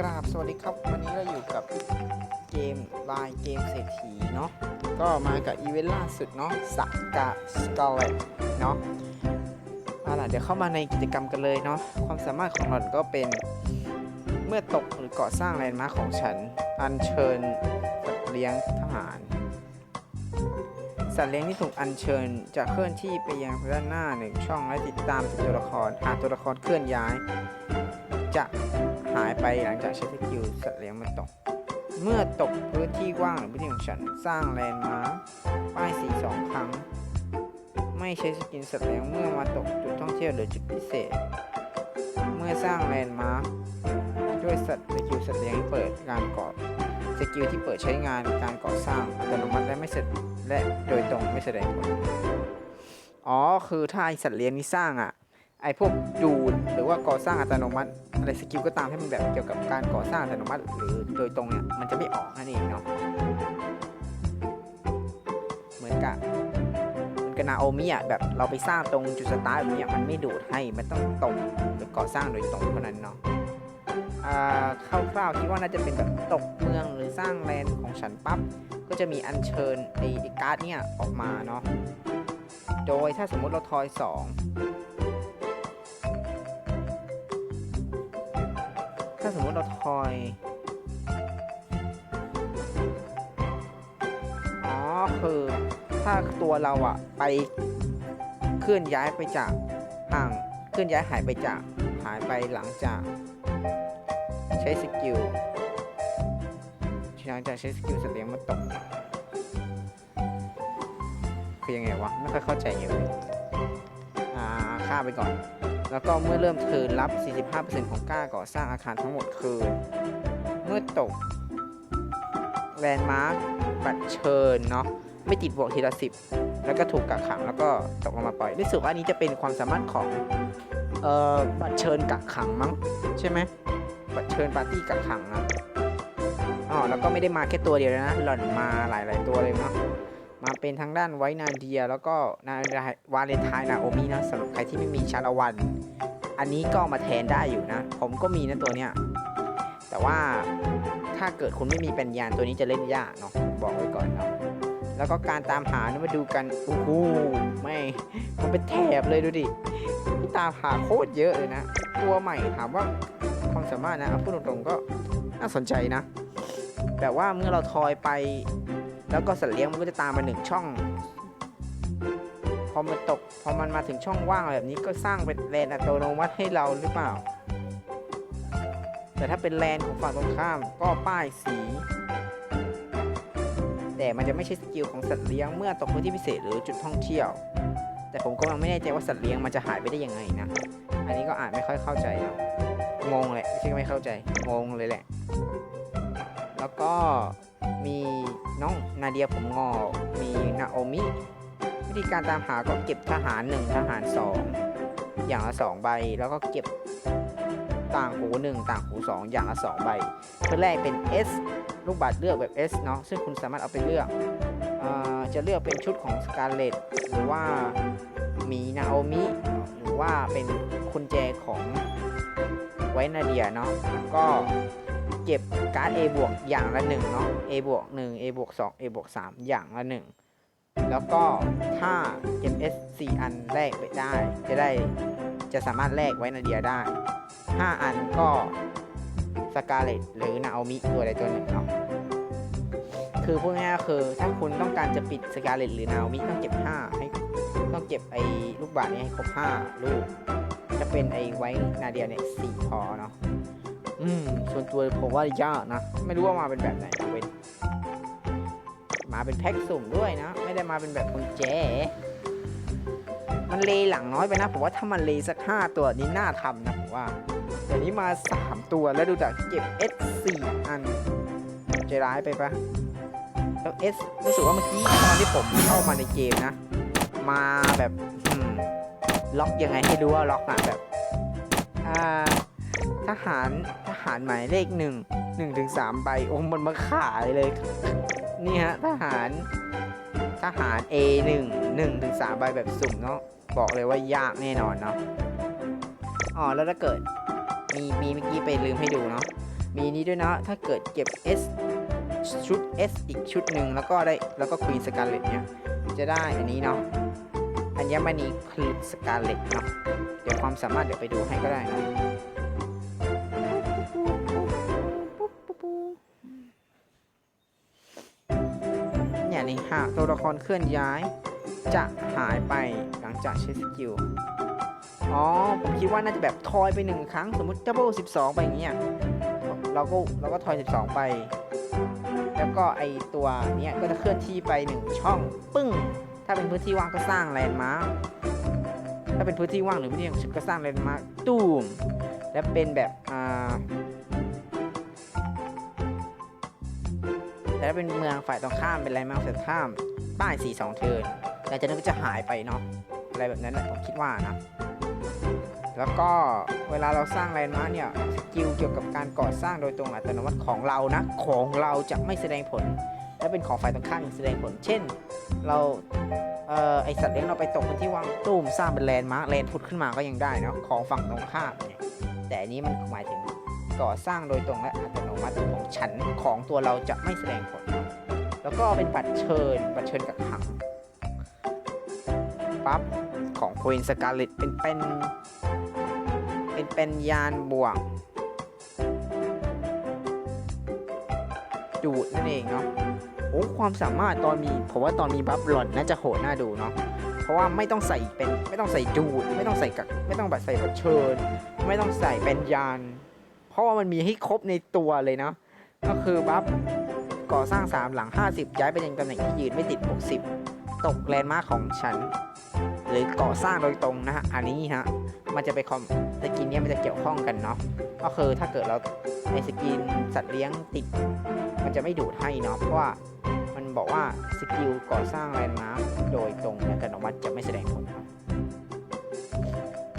กราบสวัสดีครับ วันนี้เราอยู่กับเกมลายเกมเศรษฐีเนาะก็มากับอีเวนต์ล่าสุดเนาะสักกะสกอลเลตเนาะเอาล่ะเดี๋ยวเข้ามาในกิจกรรมกันเลยเนาะความสามารถของหล่อนก็เป็นเมื่อตกหรือก่อสร้างแลนด์มาร์คของฉัน อัญเชิญสัตว์เลี้ยงทหาร สัตว์เลี้ยงที่ถูกอัญเชิญจะเคลื่อนที่ไปยังด้านหน้าหนึ่งช่องและติดตามตัวละครหากตัวละครเคลื่อนย้ายจะ หายไปหลังจากใช้สกิลสัตว์เลี้ยงมันตก เมื่อตกพื้นที่ว่างหรือพื้นที่ของฉันสร้างแลนด์มาร์คป้ายสีสองครั้ง ไม่ใช้สกิลสัตว์เลี้ยงเมื่อมาตกจุดท่องเที่ยวหรือจุดพิเศษ เมื่อสร้างแลนด์มาร์คด้วยสัตว์สกิลสัตว์เลี้ยงเปิดการก่อสกิลที่เปิดใช้งานการก่อสร้างอัตโนมัติและไม่เสร็จและโดยตรงไม่แสดงผลอ๋อ คือถ้าไอสัตว์เลี้ยงนี่สร้างอะ ไอ้พวกจูนหรือว่าก่อสร้างอัตโนมัติ อะไรสกิลก็ตามให้มันแบบเกี่ยวกับการก่อสร้างอัตโนมัติ หรือโดยตรงเนี่ยมันจะไม่ออกนั่นเองเนาะเหมือนกับมันกับนาโอมิอะแบบเราไปสร้างตรงจุดสตาร์ทแบบนี้มันไม่ดูดให้มันต้องตรงหรือก่อสร้างโดยตรงเท่านั้นเนาะอ่าคร่าวๆคิดว่าน่าจะเป็นแบบตกเมืองหรือสร้างแลนด์ของฉันปั๊บก็จะมีอันเชิญไอ้การ์ดเนี่ยออกมาเนาะโดยถ้าสมมติเราทอย 2 สมมติเราทอย อ๋อคือถ้าตัวเราอะไปเคลื่อนย้ายไปจากห่างเคลื่อนย้ายหายไปจากหายไปหลังจาก ใช้สกิลหลังจากใช้สกิลสัตว์เลี้ยงมาตก คือยังไงวะ ไม่ค่อยเข้าใจไงเลยอ่าข้าไปก่อน แล้วก็เมื่อเริ่มเทินรับ 45%ของก้าก่อสร้างอาคารทั้งหมดคืน เมื่อตกแลนด์มาร์คบัตรเชิญเนาะไม่ติดบวกทีละสิบแล้วก็ถูกกักขังแล้วก็ตกลงมาปล่อยรู้สึกว่าอันนี้จะเป็นความสามารถของเอ่อบัตรเชิญกักขังมั้งใช่ไหมบัตรเชิญปาร์ตี้กักขังอะอ๋อแล้วก็ไม่ได้มาแค่ตัวเดียวนะหล่อนมาหลาย ๆ ตัวเลยเนาะ มาเป็นทางด้านไวนาเดีย แล้วก็นาวาเลนไทน์นาโอมินะสำหรับใครที่ไม่มีชาละวัน อันนี้ก็มาแทนได้อยู่นะ ผมก็มีนะตัวเนี้ยแต่ว่าถ้าเกิดคุณไม่มีปัญญาตัวนี้จะเล่นยากเนาะบอกไว้ก่อนเนาะแล้วก็การตามหานะมาดูกันโอ้โหไม่มันเป็นแถบเลยดูดิตามหาโคตรเยอะเลยนะตัวใหม่ถามว่าความสามารถนะอาพูดตรงๆก็น่าสนใจนะ แบบว่าเมื่อเราทอยไป แล้วก็สัตว์เลี้ยงมันก็จะตามมาหนึ่งช่อง พอมันตก พอมันมาถึงช่องว่างแบบนี้ก็สร้างเป็นแลนอัตโนมัติให้เราหรือเปล่า แต่ถ้าเป็นแลนของฝั่งตรงข้ามก็ป้ายสี แต่มันจะไม่ใช่สกิลของสัตว์เลี้ยงเมื่อตกพื้นที่พิเศษหรือจุดท่องเที่ยว แต่ผมก็ยังไม่แน่ใจว่าสัตว์เลี้ยงมันจะหายไปได้ยังไงนะ อันนี้ก็อ่านไม่ค่อยเข้าใจนะงงแหละไม่ใช่ไม่เข้าใจ งงเลยแหละ แล้วก็มี น้องนาเดียผมงอ มีนาโอมิ วิธีการตามหาก็เก็บทหาร 1 ทหาร 2 อย่างละ2ใบ แล้วก็เก็บต่างหู 1 ต่างหู 2 อย่างละ2ใบเพื่อแรกเป็น S ลูกบาศก์เลือกแบบ S เนาะซึ่งคุณสามารถเอาไปเลือกอจะเลือกเป็นชุดของสกาเลตหรือว่ามีนาโอมิหรือว่าเป็นคุณแจของไว้นาเดียเนาะก็ เก็บการ์ด A บวกอย่างละ1เนาะ A บวก1 A บวก2 A บวก3อย่างละ1แล้วก็ถ้า MS 4อันแลกไปได้ จะได้จะสามารถแลกไว้นาเดียได้ 5 อันก็สกาเลตหรือนาโอมิตัวใดตัวหนึ่งเนาะคือพูดง่ายๆคือถ้าคุณต้องการจะปิดสกาเลตหรือนาโอมิต้องเก็บ 5 ให้ต้องเก็บไอ้ลูกบาศก์นี้ให้ครบ 5 ลูก จะเป็นไอ้ไว้นาเดียเนี่ยสี่พอเนาะอืม วนตัวผมว่ายากนะ ไม่รู้ว่ามาเป็นแบบไหนเอาเป็นมาเป็นแพ็กสุ่มด้วยนะ ไม่ได้มาเป็นแบบกุญแจ มันเลหลังน้อยไปนะ ผมว่าถ้ามันเลสักห้าตัวนี้น่าทำนะผมว่าแต่นี้มาสามตัวแล้วดูจากเก็บ S สี่อันใจร้ายไปปะแล้ว S รู้สึกว่าเมื่อกี้ตอนที่ผมเข้ามาในเกมนะ มาแบบล็อกยังไงให้รู้ว่าล็อกอะแบบ อ่า ทหารทหารหมายเลขหนึ่งหนึ่งถึงสามใบโอ้มันมาขายเลย นี่ฮะทหารทหาร A 1 1ถึง3ใบแบบสุ่มเนาะบอกเลยว่ายากแน่นอนเนาะอ๋อแล้วถ้าเกิดมีมีเมื่อกี้ไปลืมให้ดูเนาะมีนี้ด้วยนะถ้าเกิดเก็บ S ชุด S อีกชุดหนึ่งแล้วก็ได้แล้วก็ควีนสกาเลตเนี่ยจะได้อันนี้เนาะอัญมณีคลีสกาเลตเนาะเดี๋ยวความสามารถเดี๋ยวไปดูให้ก็ได้นะ นี่ยนี่หากตัวละครเคลื่อนย้าย จะหายไปหลังจากใช้สกิล อ๋อ ผมคิดว่าน่าจะแบบทอยไปหนึ่งครั้ง สมมติดับเบิล12ไปอย่างเงี้ยเราก็เราก็ทอย 12 ไป แล้วก็ไอตัวเนี้ยก็จะเคลื่อนที่ไปหนึ่งช่อง ปึ้ง ถ้าเป็นพื้นที่ว่างก็สร้างแลนด์มาร์คถ้าเป็นพื้นที่ว่างหรือพื้นที่ของฉันก็สร้างแลนด์มาร์คตูม และเป็นแบบอ่า แต่ถ้าเป็นเมืองฝ่ายตรงข้ามเป็นแลนด์มาร์คฝ่ายตรงข้ามป้าย4 2เทินหลังจากนั้นก็จะหายไปเนาะอะไรแบบนั้นแหละผมคิดว่านะแล้วก็เวลาเราสร้างแลนด์มาร์คเนี่ยสกิลเกี่ยวกับการก่อสร้างโดยตรงอัตโนมัติของเรานะ ของเราจะไม่แสดงผลและเป็นของฝ่ายตรงข้ามแสดงผล เช่น เราเอ่อไอสัตว์เลี้ยงเราไปตกบนที่วางตุ้มสร้างเป็นแลนด์มาร์คแลนด์พุดขึ้นมาก็ยังได้เนาะของฝั่งตรงข้ามเนี่ยแต่อันนี้มันหมายถึง ก่อสร้างโดยตรงและอัตโนมัติของฉันของตัวเราจะไม่แสดงผล แล้วก็เป็นบัตรเชิญ บัตรเชิญกักขังปั๊บของควีนสกาเลตเป็นเป็นเป็นเป็นยานบ่วงดูดนั่นเองเนาะโอ้ความสามารถตอนมีผมว่าตอนมีบัฟหล่อนน่าจะโหดน่าดูเนาะเพราะว่าไม่ต้องใส่เป็นไม่ต้องใส่ดูด ไม่ต้องใส่กักไม่ต้องแบบใส่บัตรเชิญ ไม่ต้องใส่เป็นยาน ราะว่ามันมีให้ครบในตัวเลยเนาะก็คือบัฟก่อสร้าง 3 หลัง 50 ย้ายไปยังตำแหน่งที่ยืนไม่ติดบวก10ตกแลนด์มาร์คของฉัน หรือก่อสร้างโดยตรงนะฮะ อันนี้ฮะ มันจะไปคอมสกินเนี้ยมันจะเกี่ยวข้องกันเนาะ ก็คือถ้าเกิดเราในสกินสัตว์เลี้ยงติด มันจะไม่ดูดให้เนาะ เพราะว่ามันบอกว่าสกิลก่อสร้างแลนด์มาร์คโดยตรงอัตโนมัติจะไม่แสดงผลเนาะ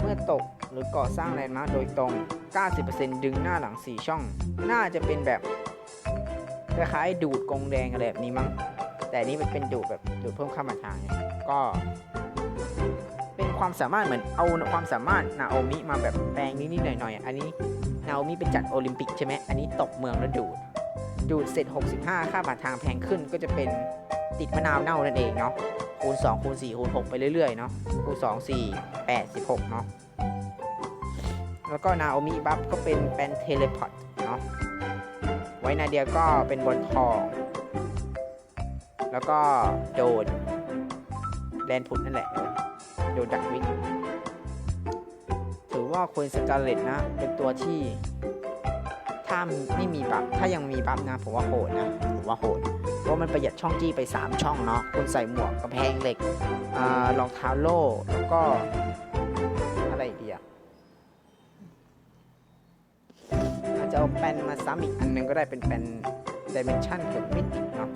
เมื่อตกหรือก่อสร้างแลนด์มาร์คโดยตรง 90%ดึงหน้าหลัง 4 ช่อง น่าจะเป็นแบบคล้ายๆดูดกงแดงอะไรแบบนี้มั้ง แต่นี้มันเป็นดูดแบบดูดเพิ่มข้ามาทางไงก็ เป็นความสามารถเหมือนเอาความสามารถนาโอมิมาแบบแปลงนิดๆหน่อยๆ อันนี้นาโอมิเป็นจัดโอลิมปิกใช่ไหม อันนี้ตกเมืองแล้วดูด ดูดเสร็จ 65 ค่าผ่านทางแพงขึ้นก็จะเป็นติดมะนาวเน่านั่นเองเนาะคูณ2คูณ4คูณ6ไปเรื่อยๆเนาะคูณ2 4 8 16เนาะ แล้วก็นาโอมิบัฟก็เป็นเป็นเทเลพอร์ตเนาะไว้นาเดียก็เป็นบนทอง แล้วก็โดนแลนพุดนั่นแหละ โดนดักวิกถือว่าควีนสกาเลตนะ เป็นตัวที่ ถ้าไม่มีบัฟถ้ายังมีบัฟนะ ผมว่าโหดนะ ผมว่าโหด เพราะมันประหยัดช่องจี้ไป 3 ช่องเนาะคุณใส่หมวกกระแพงเหล็กรองเท้าโล่ แล้วก็อะไรอีกดีอะอา จะเอาแป้นมาซ้ำอีกอันหนึงก็ได้เป็นแป้นดิเมนชันเกือบไม่ติดเนาะ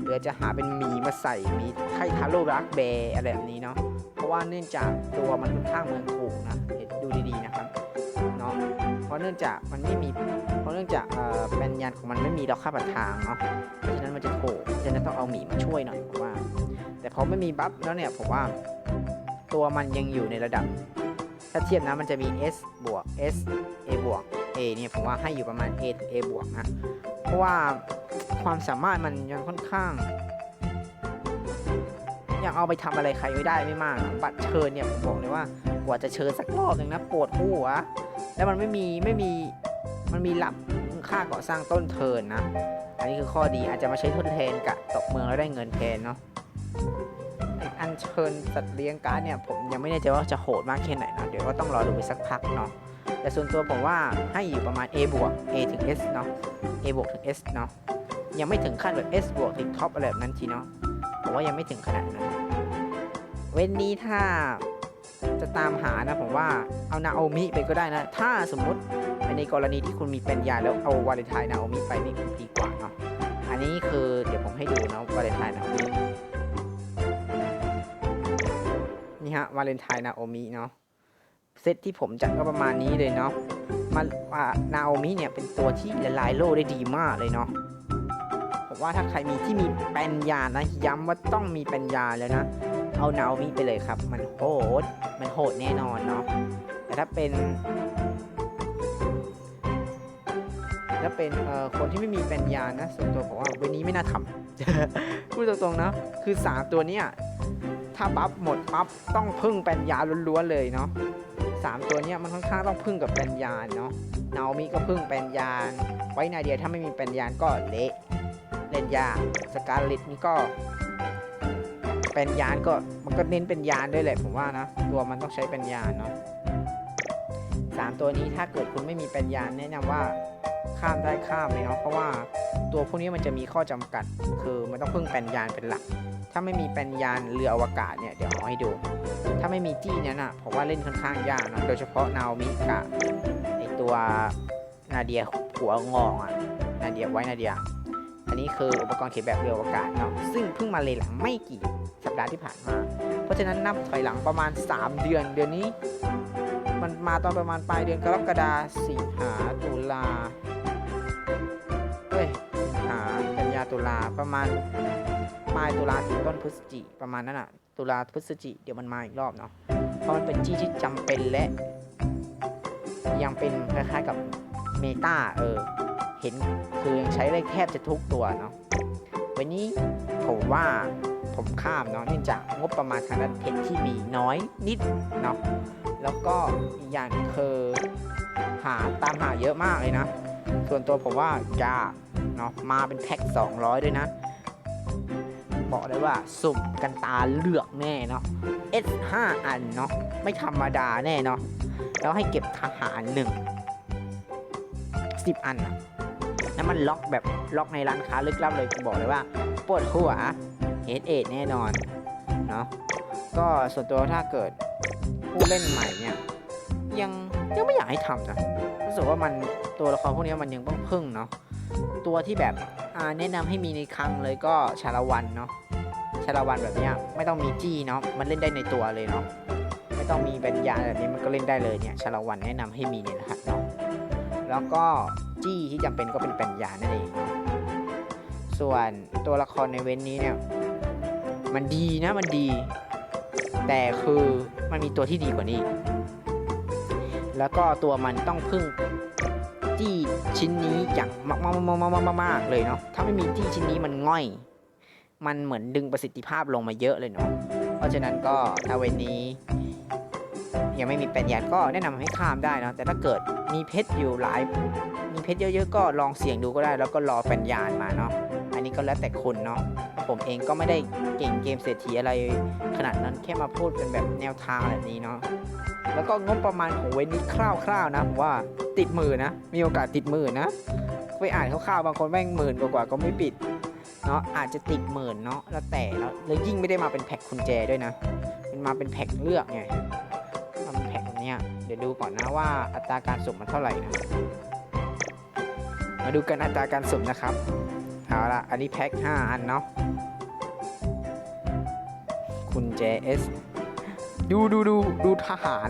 หรือจะหาเป็นหมีมาใส่มีไข่ทาโร่รักแบร์อะไรแบบนี้เนาะเพราะว่าเนื่องจากตัวมันค่อนข้างเมืองถูกนะเห็นดูดีๆนะครับเนาะเพราะเนื่องจากมันไม่มี เพราะเนื่องจากเอ่อแบรนยานของมันไม่มีดอกค่าบัตรทางเนาะเพราะฉะนั้นมันจะถูกเพราะฉะนั้นต้องเอาหมีมาช่วยหน่อยผมว่า แต่พอไม่มีบัฟแล้วเนี่ยผมว่า ตัวมันยังอยู่ในระดับ ถ้าเทียบนะมันจะมี S บวก S A บวก A เนี่ยผมว่าให้อยู่ประมาณ A ถึง A บวกนะเพราะว่าความสามารถมันยังค่อนข้างยังเอาไปทำอะไรใครไม่ได้ไม่มาก บัตรเชิญเนี่ยผมบอกเลยว่ากว่าจะเชิญสักรอบหนึ่งนะปวดหัว แล้วมันไม่มีไม่มีมันมีหลับค่าก่อสร้างต้นเทินนะ อันนี้คือข้อดีอาจจะมาใช้ทดแทนกับตกเมืองแล้วได้เงินแทนเนาะอันเชิญสัตว์เลี้ยงการ์ดเนี่ยผมยังไม่แน่ใจว่าจะโหดมากแค่ไหนนะเดี๋ยวก็ต้องรอดูไปสักพักเนาะ แต่ส่วนตัวผมว่าให้อยู่ประมาณ A บวก A ถึง S เนาะ A บวกถึง S เนาะยังไม่ถึงขั้นแบบ S บวกติดท็อปอะไรแบบนั้นทีเนาะผมว่ายังไม่ถึงขนาดนั้นเว้นนี้ถ้าจะตามหานะผมว่าเอานาโอมิไปก็ได้นะ ถ้าสมมุติในกรณีที่คุณมีเป็นยาแล้วเอาวาเลนไทน์นาโอมิไปนี่ดีกว่าเนาะอันนี้คือเดี๋ยวผมให้ดูนะวาเลนไทน์นาโอมินี่ฮะวาเลนไทน์นาโอมิเนาะ เซตที่ผมจัดก็ประมาณนี้เลยเนาะมานาโอมิเนี่ยเป็นตัวที่ละลายโลกได้ดีมากเลยเนาะผมว่าถ้าใครมีที่มีปัญญานะ ย้ำว่าต้องมีปัญญาแล้วนะ เอานาโอมิไปเลยครับ มันโหดมันโหดแน่นอนเนาะแต่ถ้าเป็นถ้าเป็นเอ่อคนที่ไม่มีปัญญานะส่วนตัวผมว่าเวันนี้ไม่น่าทำพูดตรงๆนะคือสาตัวเนี้ยถ้าบัฟหมดปั๊บต้องพึ่งปัญญาล้วนๆเลยเนาะ สามตัวเนี้ยมันค่อนข้างต้องพึ่งกับปัญญาเนาะนาโอมิก็พึ่งปัญญาไว้นาเดียถ้าไม่มีปัญญาก็เละเล่นยากสกาเลตนี่ก็เป็นยานก็มันก็เน้นเป็นยานด้วยแหละผมว่านะตัวมันต้องใช้เป็นยานเนาะสามตัวนี้ถ้าเกิดคุณไม่มีเป็นยานแนะนำว่า ข้ามได้ข้ามเลยเนาะเพราะว่าตัวพวกนี้มันจะมีข้อจำกัด คือมันต้องพึ่งเป็นยานเป็นหลัก ถ้าไม่มีเป็นยานเรืออวกาศเนี่ยเดี๋ยวเอาให้ดู ถ้าไม่มีจี้เนั้นะผมว่าเล่นค่อนข้างยากนะโดยเฉพาะนาโอมิกับไอตัวนาเดียหัวงอกอะนาเดียไว้นาเดีย อันนี้คืออุปกรณ์เขียนแบบเรืออวกาศเนาะซึ่งเพิ่งมาเลยหลังไม่กี่สัปดาห์ที่ผ่านมา เพราะฉะนั้นนับถอยหลังประมาณ 3 เดือนเดือนนี้ มันมาตอนประมาณปลายเดือนกรกฎาสิงหาตุลา ตุลาประมาณปลายตุลาถึงต้นพฤศจิประมาณนั้นอะตุลาพฤศจิเดี๋ยวมันมาอีกรอบเนาะเพราะมันเป็นจี้ที่จำเป็นและ ยังเป็นคล้ายๆกับเมตาเออเห็นคือยังใช้ได้แทบจะทุกตัวเนาะวันนี้ผมว่าผมข้ามเนาะเนื่องจากงบประมาณทางด้านเพชรที่มีน้อยนิดเนาะแล้วก็อีกอย่างคือหาตามหาเยอะมากเลยนะ ส่วนตัวผมว่ายาก เนาะมาเป็นแพ็ค200 ด้วยนะ บอกเลยว่าสุ่มกันตาเลือกแน่เนาะ S5 อันเนาะไม่ธรรมดาแน่เนาะแล้วให้เก็บทหารหนึ่งสิบอันอะแล้วมันล็อกแบบล็อกในร้านค้าลึกลับเลยกูบอกเลยว่าปวดหัวเฮดเอทแน่นอนเนาะก็ส่วนตัวถ้าเกิดผู้เล่นใหม่เนี่ยยังยังไม่อยากให้ทำนะรู้สึกว่ามันตัวละครพวกนี้มันยังต้องพึ่งเนาะ ตัวที่แบบแนะนำให้มีในคลังเลยก็ชาละวันเนาะชาละวันแบบเนี้ยไม่ต้องมีจี้เนาะมันเล่นได้ในตัวเลยเนาะไม่ต้องมีป็นยาแบบนี้มันก็เล่นได้เลยเนี่ยชาละวันแนะนำให้มีเนี่ยนะครับเนาะแล้วก็จี้ที่จำเป็นก็เป็นปัญญานั่นเองส่วนตัวละครในเว้นนี้เนี่ยมันดีนะมันดี แต่คือมันมีตัวที่ดีกว่านี้ แล้วก็ตัวมันต้องพึ่ง จี้ชิ้นนี้อย่างมากมากมากมากมากเลยเนาะถ้าไม่มีจี้ชิ้นนี้มันง่อย มันเหมือนดึงประสิทธิภาพลงมาเยอะเลยเนาะเพราะฉะนั้นก็ถ้าเวนนี้ ยังไม่มีแปัญญาก็แนะนำให้ข้ามได้เนอะแต่ถ้าเกิดมีเพชรอยู่หลาย มีเพชรเยอะๆก็ลองเสี่ยงดูก็ได้ แล้วก็รอแปัญญามาเนาะอันนี้ก็แล้วแต่คนเนาะ ผมเองก็ไม่ได้เก่งเกมเศรษฐีอะไรขนาดนั้นแค่มาพูดเป็นแบบแนวทางแบบนี้เนาะแล้วก็งบประมาณของเวนนี้คร่าวๆนะผมว่าติดมื่นะ มีโอกาสติดมื่นะไปอ่านคร่าวๆบางคนแม่งหมื่นกว่าก็ไม่ปิดเนาะอาจจะติดหมื่นเนาะแล้วแต่เนาะแล้วยิ่งไม่ได้มาเป็นแพ็คกุญแจด้วยนะมันมาเป็นแพ็คเลือกไงมาเป็นแพ็คเนี้ยเดี๋ยวดูก่อนนะว่าอัตราการสุ่มมันเท่าไหร่นะมาดูกันอัตราการสุ่มนะครับ เอาละอันนี้แพ็ค5อันเนาะคุณ JS ดูดูดูดูทหาร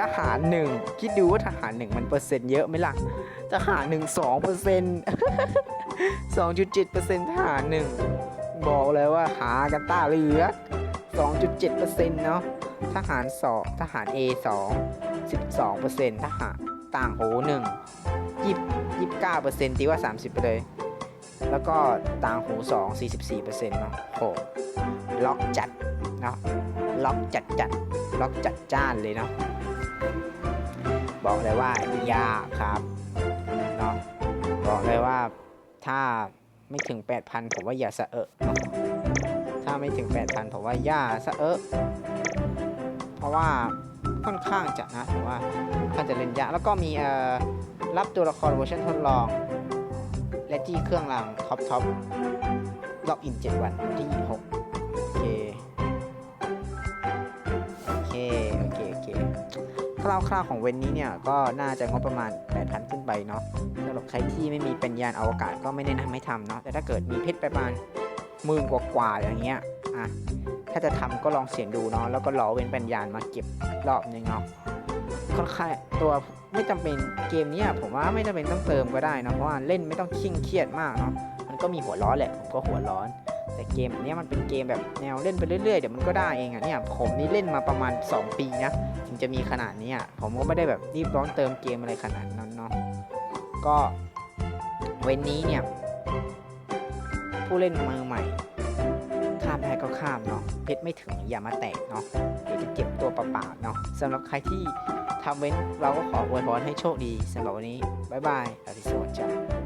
ทหารหนึ่งคิดดูว่าทหารหนึ่งมันเปอร์เซ็นต์เยอะไหมล่ะ ทหารหนึ่งสองเปอร์เซ็นต์สองจุดเจ็ดเปอร์เซ็นต์ทหารหนึ่งบอกเลยว่าหากันตาเหลือสองจุดเจ็ดเปอร์เซ็นต์เนาะทหารสองทหาร A สองสิบสองเปอร์เซ็นต์ทหารต่างโหหนึ่งยี่ยี่เก้าเปอร์เซ็นต์ตีว่าสามสิบไปเลย แล้วก็ต่างหูสองสี่สิบสี่เปอร์เซ็นต์เนาะโหล็อกจัดเนาะล็อกจัดจัดล็อกจัดจ้านเลยเนาะบอกเลยว่ายากครับเนาะบอกเลยว่าถ้าไม่ถึง 8,000 ผมว่าอย่าสะเอะเนาะถ้าไม่ถึง 8,000 ผมว่าอย่าสะเอะเพราะว่าค่อนข้างจะนะแต่ว่าค่อนข้างจะเล่นยากแล้วก็มีเอ่อรับตัวละครเวอร์ชันทดลอง และจี้เครื่องรางท็อปท็อปล็อกอิน7วันที่6โอเค โอเค โอเค โอเคคร่าวๆของเวนนี้เนี่ย ก็น่าจะงบประมาณ 8,000 ขึ้นไปเนาะสำหรับใครที่ไม่มีเป็นยานอวกาศก็ไม่แนะนำให้ทำเนาะแต่ถ้าเกิดมีเพชรประมาณหมื่นกว่าๆอย่างเงี้ยอะถ้าจะทำก็ลองเสี่ยงดูเนาะแล้วก็รอเว้นปัญญานมาเก็บรอบนึงเนาะ ค่อนข้างตัวไม่จำเป็นเกมนี้ผมว่าไม่จำเป็นต้องเติมก็ได้นะเพราะว่าเล่นไม่ต้องเคร่งเครียดมากเนาะมันก็มีหัวร้อนแหละผมก็หัวร้อน แต่เกมอันนี้มันเป็นเกมแบบแนวเล่นไปเรื่อยๆเดี๋ยวมันก็ได้เองอะเนี่ยผมนี่เล่นมาประมาณ 2 ปีนะถึงจะมีขนาดนี้อะผมก็ไม่ได้แบบรีบร้อนเติมเกมอะไรขนาดนั้นเนาะก็เว้นนี้เนี่ยผู้เล่นมือใหม่ข้ามได้ก็ข้ามเนาะเพชรไม่ถึงอย่ามาแตะเนาะเดี๋ยวจะเจ็บตัวเปล่าๆเนาะสำหรับใครที่ ทำเว้นเราก็ขออวยพรให้โชคดีสำหรับวันนี้ บ๊ายบายอภิสวัสดิ์จ้า